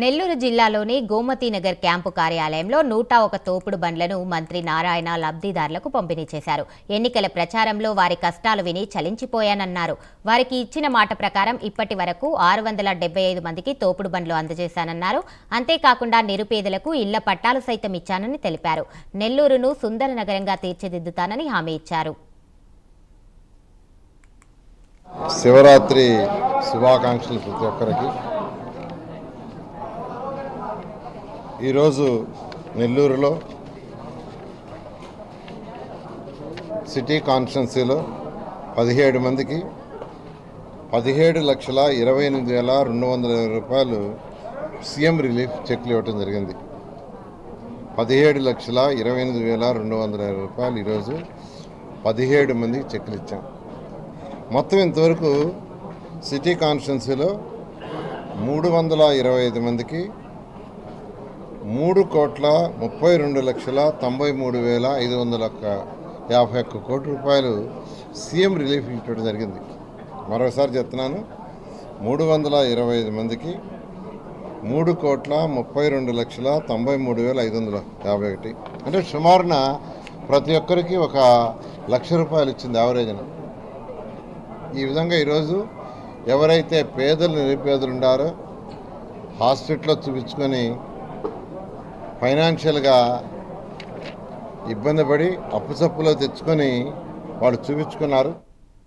నెల్లూరు జిల్లాలోని గోమతీనగర్ క్యాంపు కార్యాలయంలో నూట ఒక తోపుడు బండ్లను మంత్రి నారాయణ లబ్ధిదారులకు పంపిణీ చేశారు. ఎన్నికల ప్రచారంలో వారి కష్టాలు విని చలించిపోయానన్నారు. వారికి ఇచ్చిన మాట ప్రకారం ఇప్పటి వరకు ఆరు వందల డెబ్బై ఐదు మందికి తోపుడు బండ్లు అందజేశానన్నారు. అంతేకాకుండా నిరుపేదలకు ఇళ్ళ పట్టాలు సైతం ఇచ్చానని తెలిపారు. నెల్లూరును సుందర నగరంగా తీర్చిదిద్దుతానని హామీ ఇచ్చారు. శివరాత్రి శుభాకాంక్షలు ప్రతి ఒక్కరికి. ఈరోజు నెల్లూరులో సిటీ కాన్స్టిట్యున్సీలో పదిహేడు మందికి పదిహేడు లక్షల ఇరవై ఎనిమిది వేల రెండు వందల ఇరవై రూపాయలు సీఎం రిలీఫ్ చెక్లు ఇవ్వటం జరిగింది. పదిహేడు లక్షల ఇరవై ఎనిమిది వేల రెండు వందల రూపాయలు ఈరోజు పదిహేడు మందికి చెక్లు ఇచ్చాం. మొత్తం ఇంతవరకు సిటీ కాన్స్టిట్యున్సీలో మూడు వందల ఇరవై ఐదు మందికి మూడు కోట్ల ముప్పై రెండు లక్షల తొంభై మూడు వేల ఐదు వందల ఒక్క యాభై ఒక్క కోటి రూపాయలు సీఎం రిలీఫ్ ఇవ్వడం జరిగింది. మరోసారి చెప్తున్నాను మూడు వందల ఇరవై ఐదు మందికి మూడు కోట్ల ముప్పై రెండు లక్షల తొంభై మూడు వేల ఐదు వందల యాభై ఒకటి. అంటే సుమారున ప్రతి ఒక్కరికి ఒక లక్ష రూపాయలు ఇచ్చింది యావరేజ్న ఈ విధంగా ఈరోజు ఎవరైతే పేదలు నిరుపేదలు ఉండారో హాస్పిటల్లో చూపించుకొని ఫైనాన్షియల్గా ఇబ్బంది పడి అప్పుసప్పులో తెచ్చుకొని వాళ్ళు చూపించుకున్నారు.